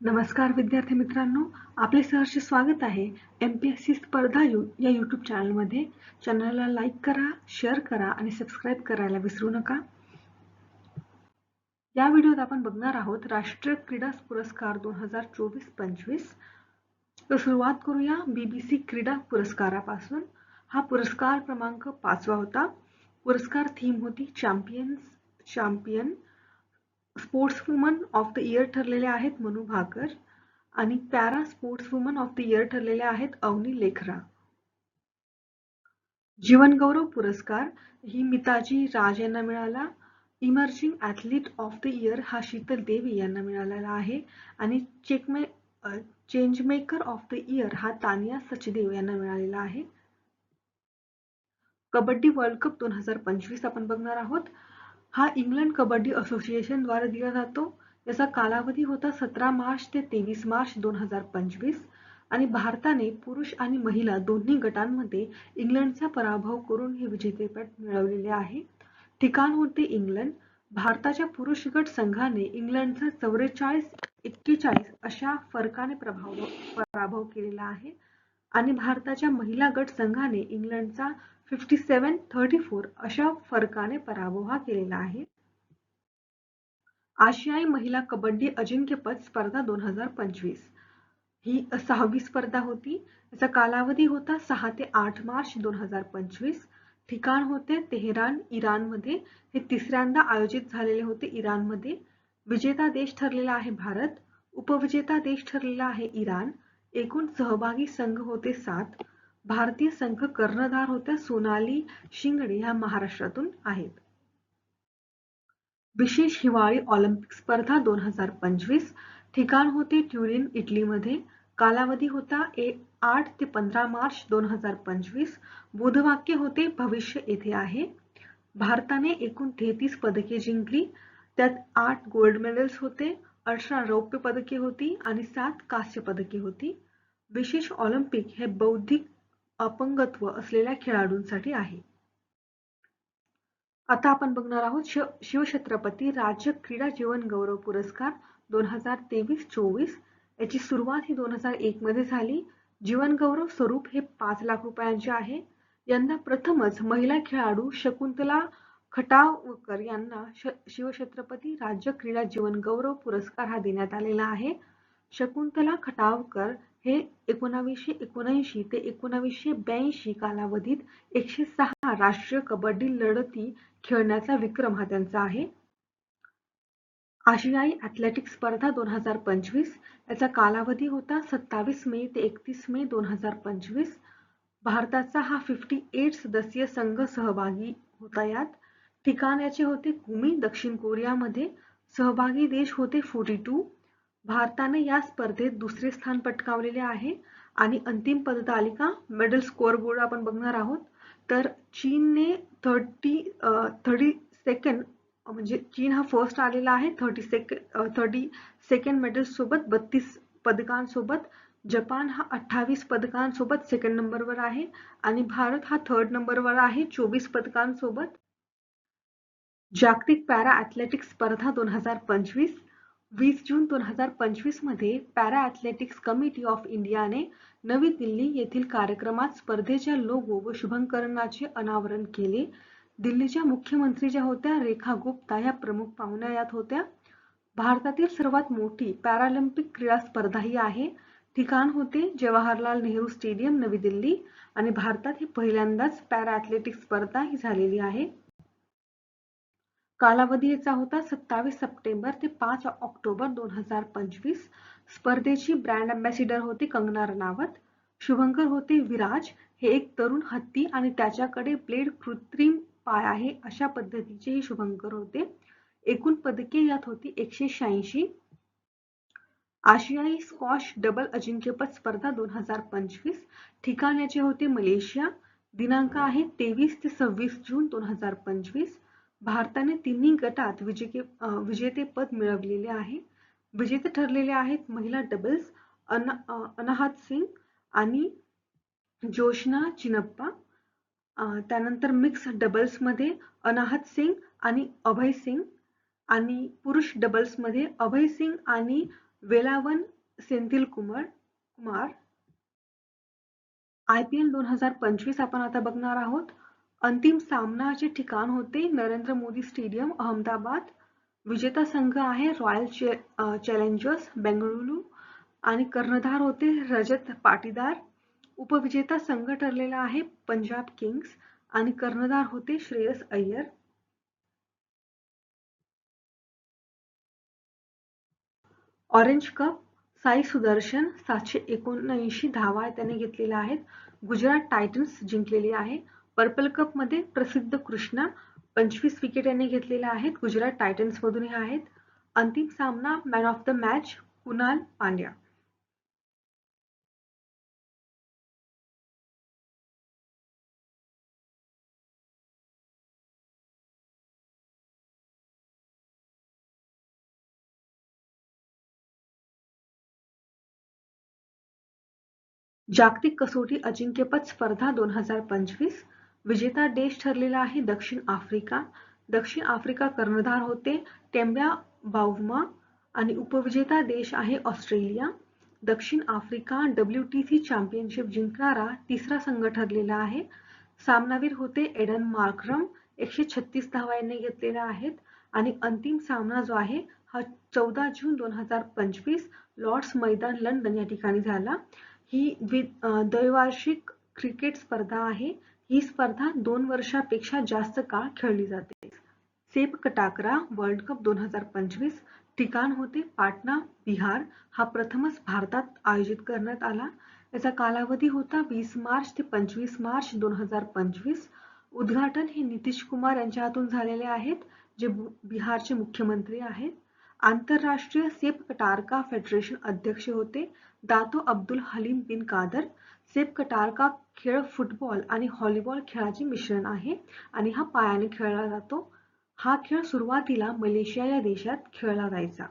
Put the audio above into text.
नमस्कार विद्यार्थी मित्रांनो आपले सहर्ष स्वागत आहे एम पी एस सी स्पर्धा यू या यूट्यूब चॅनलमध्ये चॅनलला लाईक करा शेअर करा आणि सबस्क्राईब करायला विसरू नका. या व्हिडिओत आपण बघणार आहोत राष्ट्रीय क्रीडा पुरस्कार दोन हजार चोवीस पंचवीस. तर सुरुवात करूया बी बी सी क्रीडा पुरस्कारापासून. हा पुरस्कार क्रमांक पाचवा होता. पुरस्कार थीम होती champions champion sports woman of the year ठरलेले आहेत मनू भाकर आणि para sports woman of the year ठरलेले आहेत अवनी लेखरा. जीवनगौरव पुरस्कार ही मिताजी राज यांना मिळाला. Emerging athlete of the year हा शीतल देवी यांना मिळालेला आहे आणि चेकमे चेंजमेकर ऑफ द इयर हा तानिया सचदेव यांना मिळालेला आहे. कबड्डी वर्ल्ड कप दोन हजार पंचवीस आपण बघणार आहोत. हा इंग्लंड कबड्डी असोसिएशनद्वारे दिला जातो. याचा कालावधी होता सतरा मार्च ते तेवीस मार्च दोन हजार पंचवीस आणि भारताने पुरुष आणि महिला दोन्ही गटांमध्ये इंग्लंडचा पराभव करून हे विजेतेपद मिळवलेले आहे. ठिकाण होते इंग्लंड. भारताच्या पुरुष गट संघाने इंग्लंडचा चौवेचाळीस एक्केचाळीस अशा फरकाने प्रभाव पराभव केलेला आहे. आणि भारताच्या महिला गट संघाने इंग्लंडचा फिफ्टी सेवन थर्टी फोर अशा फरकाने पराभव हा केलेला आहे. आशियाई महिला कबड्डी अजिंक्यपद स्पर्धा दोन हजार पंचवीस. ही सहावी स्पर्धा होती. याचा कालावधी होता सहा ते आठ मार्च दोन हजार पंचवीस. ठिकाण होते तेहरान इराणमध्ये. हे तिसऱ्यांदा आयोजित झालेले होते इराणमध्ये. विजेता देश ठरलेला आहे भारत. उपविजेता देश ठरलेला आहे इराण. एकूण सहभागी संघ होते सात. भारतीय संघ कर्णधार होत्या सोनाली शिंगडे ह्या महाराष्ट्रातून आहेत. विशेष हिवाळी ऑलिम्पिक स्पर्धा दोन हजार पंचवीस. ठिकाण होते ट्युरिन इटलीमध्ये. कालावधी होता ए आठ ते पंधरा मार्च दोन हजार पंचवीस. बोधवाक्य होते भविष्य येथे आहे. भारताने एकूण तेहतीस पदके जिंकली. त्यात आठ गोल्ड मेडल्स होते. अठरा रौप्य पदके होती आणि सात कांस्य पदके होती. विशेष ऑलिम्पिक हे बौद्धिक अपंगत्व असलेल्या खेळाडूंसाठी आहे. आता आपण बघणार आहोत शिवछत्रपती राज्य क्रीडा जीवन गौरव पुरस्कार दोन हजार तेवीस चोवीस. याची सुरुवात ही दोन हजार एक मध्ये झाली. जीवन गौरव स्वरूप हे पाच लाख रुपयांचे आहे. यंदा प्रथमच महिला खेळाडू शकुंतला खटावकर यांना शिवछत्रपती राज्य क्रीडा जीवन गौरव पुरस्कार हा देण्यात आलेला आहे. शकुंतला खटावकर हे एकोणावीसशे एकोणऐंशी ते एकोणावीसशे ब्याऐंशी कालावधीत एकशे सहा राष्ट्रीय कबड्डी लढती खेळण्याचा विक्रम हा त्यांचा आहे. आशियाई ॲथलेटिक स्पर्धा दोन हजार पंचवीस याचा कालावधी होता सत्तावीस मे ते एकतीस मे दोन हजार पंचवीस. भारताचा हा फिफ्टी एट सदस्यीय संघ सहभागी होता यात. ठिकाण याचे होते कुमी दक्षिण कोरियामध्ये. सहभागी देश होते फोर्टी टू भारताने या स्पर्धेत दुसरे स्थान पटकावलेले आहे आणि अंतिम पदतालिका मेडल स्कोअर बोर्ड आपण बघणार आहोत. तर चीनने थर्टी थर्टी सेकंड म्हणजे चीन हा फर्स्ट आलेला आहे. Thirty second thirty second medal सोबत बत्तीस पदकांसोबत. जपान हा अठ्ठावीस पदकांसोबत सेकंड नंबरवर आहे आणि भारत हा थर्ड नंबरवर आहे चोवीस पदकांसोबत. जागतिक पॅरा ॲथलेटिक्स स्पर्धा दोन हजार पंचवीस. वीस जून दोन हजार पंचवीसमध्ये पॅरा ॲथलेटिक्स कमिटी ऑफ इंडियाने नवी दिल्ली येथील कार्यक्रमात स्पर्धेच्या लोगो व शुभंकरणाचे अनावरण केले. दिल्लीच्या मुख्यमंत्री ज्या होत्या रेखा गुप्ता या प्रमुख पाहुण्या यात होत्या. भारतातील सर्वात मोठी पॅरालिम्पिक क्रीडा स्पर्धा ही आहे. ठिकाण होते जवाहरलाल नेहरू स्टेडियम नवी दिल्ली. आणि भारतात ही पहिल्यांदाच पॅरा ॲथलेटिक्स स्पर्धा ही झालेली आहे. कालावधी याचा होता सत्तावीस सप्टेंबर ते पाच ऑक्टोबर दोन हजार पंचवीस. स्पर्धेची ब्रँड अँबॅसिडर होते कंगना रनावत. शुभंकर होते विराज. हे एक तरुण हत्ती आणि त्याच्याकडे ब्लेड कृत्रिम पाय आहे अशा पद्धतीचे हे शुभंकर होते. एकूण पदके यात होती एकशे शहाऐंशी. आशियाई स्कॉश डबल अजिंक्यपद स्पर्धा दोन हजार पंचवीस. ठिकाण्याचे होते मलेशिया. दिनांक आहे तेवीस ते सव्वीस जून दोन हजार पंचवीस. भारताने तिन्ही गटात विजेते विजेतेपद मिळवलेले आहे. विजेते ठरलेले आहेत महिला डबल्स अन अनाहत सिंग आणि जोशना चिनप्पा त्यानंतर मिक्स डबल्समध्ये अनाहत सिंग आणि अभय सिंग आणि पुरुष डबल्समध्ये अभय सिंग आणि Velavan Senthil Kumar. Kumar I P L दोन हजार पंचवीस आपण आता बघणार आहोत. अंतिम सामनाचे ठिकाण होते नरेंद्र मोदी स्टेडियम अहमदाबाद. विजेता संघ आहे रॉयल चॅलेंजर्स बेंगळुरू. आणि कर्णधार होते रजत पाटीदार. उपविजेता संघ ठरलेला आहे पंजाब किंग्स. आणि कर्णधार होते श्रेयस अय्यर. ऑरेंज कप साई सुदर्शन सातशे एकोणऐंशी धावा त्याने घेतलेल्या आहेत. गुजरात टायटन्स जिंकलेली आहे. पर्पल कपमध्ये प्रसिद्ध कृष्णा पंचवीस विकेट यांनी घेतलेल्या आहेत. गुजरात टायटन्स मधून हे आहेत. अंतिम सामना man of the match Krunal Pandya. जागतिक कसोटी अजिंक्यपद स्पर्धा दोन हजार पंचवीस विजेता देश ठरलेला आहे दक्षिण आफ्रिका. दक्षिण आफ्रिका कर्णधार होते टेम्ब्या बाउमा आणि उपविजेता देश आहे ऑस्ट्रेलिया. दक्षिण Africa W T C championship जिंकणारा तिसरा संघ ठरलेला आहे. सामनावीर होते एडन मार्क्रम एकशे छत्तीस धावा यांनी घेतलेल्या आहेत आणि अंतिम सामना जो आहे हा चौदा जून दोन हजार पंचवीस लॉर्ड्स मैदान लंडन या ठिकाणी झाला. ही द्वैवार्षिक क्रिकेट स्पर्धा आहे. ही स्पर्धा दोन वर्षापेक्षा जास्त काळ खेळली जाते. सेप कटाकरा वर्ल्ड कप दोन हजार पंचवीस ठिकाण होते. पाटणा बिहार हा प्रथमच भारतात आयोजित करण्यात आला. याचा कालावधी होता वीस मार्च ते पंचवीस मार्च दोन हजार पंचवीस. उद्घाटन हे नितीश कुमार यांच्या हातून झालेले आहेत जे बिहारचे मुख्यमंत्री आहेत. आंतरराष्ट्रीय सेप कटारका फेडरेशन अध्यक्ष होते. दातो अब्दुल हलीम बिन कादर सेप कटारका खेळ फुटबॉल आणि हॉलीबॉल खेळाचे मिश्रण आहे आणि हा पायाने खेळला जातो. हा खेळ सुरुवातीला मलेशिया या देशात खेळला जायचा.